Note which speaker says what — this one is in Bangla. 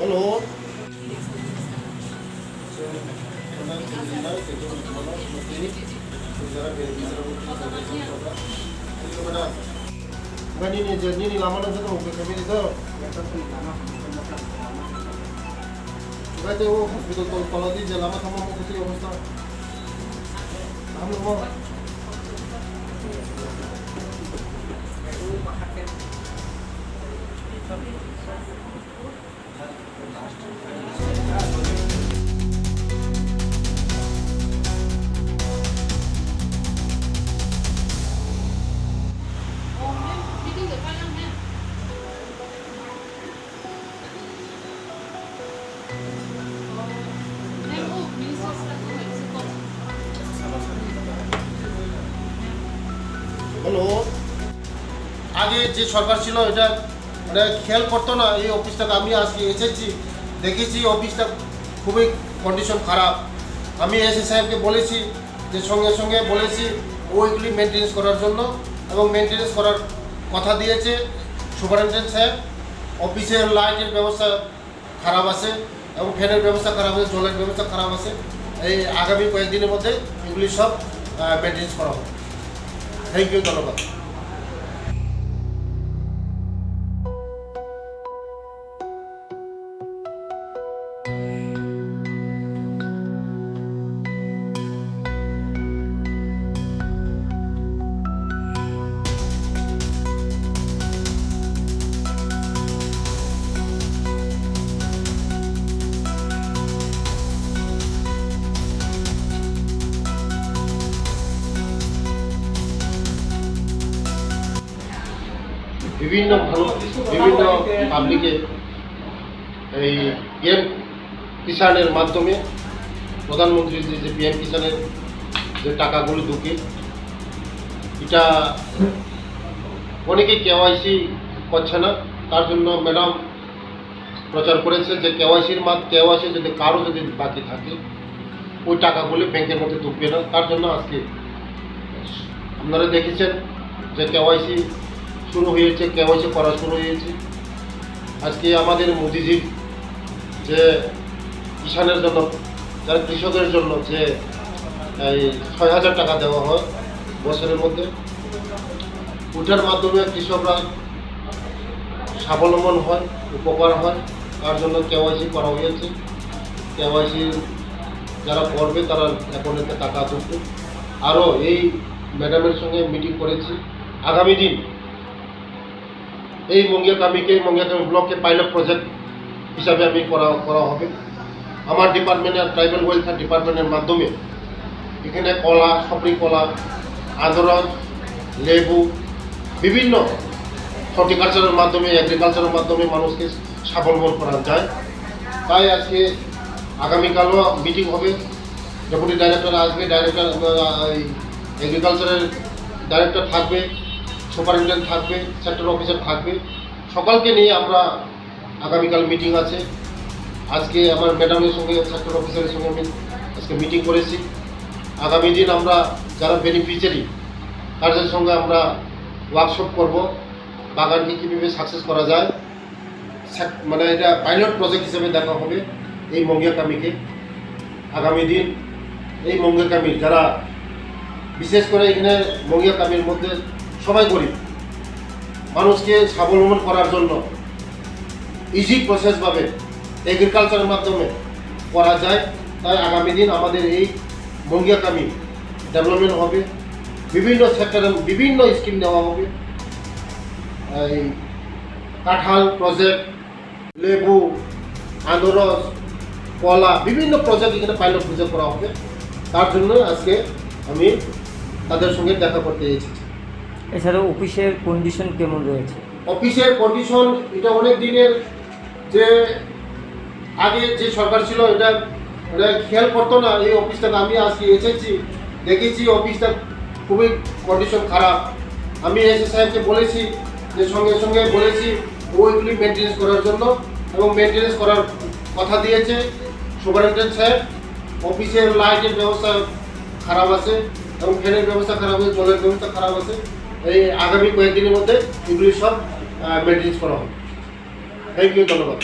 Speaker 1: Hello Gani ni jadi ni lama nanti tu ke kami itu. Kita tu hospital tu kalau di jalan Hello. আগে যে সরকার ছিল, এটা মানে খেয়াল করতো না, এই অফিসটাকে আমি আজকে এসেছি। দেখেছি অফিসটা খুবই কন্ডিশন খারাপ। আমি এসে সাহেবকে বলেছি যে, সঙ্গে সঙ্গে বলেছি ওইগুলি মেনটেন্স করার জন্য এবং মেনটেন্স করার কথা দিয়েছে। সুপারিনটেন্ডেন্ট সাহেব অফিসের লাইটের ব্যবস্থা খারাপ আছে এবং ফ্যানের ব্যবস্থা খারাপ আছে, জলের ব্যবস্থা খারাপ আছে। এই আগামী কয়েকদিনের মধ্যে এগুলি সব মেনটেন্স করা হবে থ্যাংক ইউ ধন্যবাদ। বিভিন্ন ভালো, বিভিন্ন পাবলিকে এই পিএম কিষাণের মাধ্যমে প্রধানমন্ত্রীর যে পিএম কিষাণের যে টাকাগুলো ঢুকে, এটা অনেকেই কেওয়াইসি করছে না, তার জন্য ম্যাডাম প্রচার করেছে যে কেওয়াইসির মাধ্যমে কেওয়াইসি যদি কারও যদি বাকি থাকে, ওই টাকাগুলো ব্যাংকের মধ্যে ঢুকবে না। তার জন্য আজকে আপনারা দেখেছেন যে কেওয়াইসি শুরু হয়েছে, কেওয়াইসি করা শুরু হয়েছে। আজকে আমাদের মোদিজির যে কিষানের জন্য, যারা কৃষকের জন্য যে, এই ছয় হাজার টাকা দেওয়া হয় বছরের মধ্যে ওটার মাধ্যমে কৃষকরা স্বাবলম্বন হয়, উপকার হয়। তার জন্য কেওয়াইসি করা হয়েছে। কেওয়াইসি যারা করবে, তারা অ্যাকাউন্টে টাকা তুলবে। আরও এই ম্যাডামের সঙ্গে মিটিং করেছি। আগামী দিন এই মঙ্গিয়া কামিকে, মঙ্গিয়া কামি ব্লকে পাইলট প্রজেক্ট হিসাবে আমি করা করা হবে। আমার ডিপার্টমেন্টের ট্রাইবাল ওয়েলফেয়ার ডিপার্টমেন্টের মাধ্যমে এখানে কলা সপরি কলা আদরস লেবু, বিভিন্ন হর্টিকালচারের মাধ্যমে এগ্রিকালচারের মাধ্যমে মানুষকে স্বাবলম্বন করা যায়। তাই আজকে আগামীকালও মিটিং হবে। ডেপুটি ডাইরেক্টর আসবে ডাইরেক্টর এগ্রিকালচারের ডাইরেক্টর থাকবে সুপারিনটেন্ডেন্ট থাকবে সেক্টর অফিসার থাকবে। সকালকে নিয়ে আমরা আগামীকাল মিটিং আছে। আজকে আমার ম্যাডামের সঙ্গে সেক্টর অফিসারের সঙ্গে আমি আজকে মিটিং করেছি। আগামী দিন আমরা যারা বেনিফিশিয়ারি তাদের সঙ্গে আমরা ওয়ার্কশপ করব। বাগানকে কীভাবে সাকসেস করা যায় মানে এটা পাইলট প্রজেক্ট হিসেবে দেখা হবে এই মঙ্গিয়া কামিকে আগামী দিন এই মঙ্গিয়া কামি যারা, বিশেষ করে এখানে মঙ্গিয়া কামির মধ্যে সবাই গরিব। মানুষকে স্বাবলম্বন করার জন্য ইজি প্রসেসভাবে এগ্রিকালচারের মাধ্যমে করা যায়। তাই আগামী দিন আমাদের এই মঙ্গিয়া কামি ডেভেলপমেন্ট হবে। বিভিন্ন সেক্টরে বিভিন্ন স্কিম দেওয়া হবে। এই কাঁঠাল প্রজেক্ট লেবু, আনারস, কলা, বিভিন্ন প্রজেক্ট এখানে পাইলট প্রজেক্ট করা হবে। তার জন্য আজকে আমি তাদের সঙ্গে দেখা করতে এসেছি।
Speaker 2: এছাড়াও অফিসের কন্ডিশন কেমন রয়েছে?
Speaker 1: অফিসের কন্ডিশন এটা অনেক দিনের যে আগে যে সরকার ছিল, এটা এটা খেয়াল করতো না, এই অফিসটাকে আমি আজকে এসেছি, দেখেছি অফিসটা খুবই কন্ডিশন খারাপ। আমি এসে সাহেবকে বলেছি যে সঙ্গে সঙ্গে বলেছি ওইগুলি মেনটেন্স করার জন্য এবং মেনটেন্স করার কথা দিয়েছে। সুপারিনটেন্ডেন্ট সাহেব অফিসের লাইটের ব্যবস্থা খারাপ আছে এবং ফ্যানের ব্যবস্থা খারাপ আছে, জলের ব্যবস্থা খারাপ আছে। এই আগামী কয়েকদিনের মধ্যে এগুলি সব মেনটেন্স করা হবে। থ্যাংক ইউ ধন্যবাদ।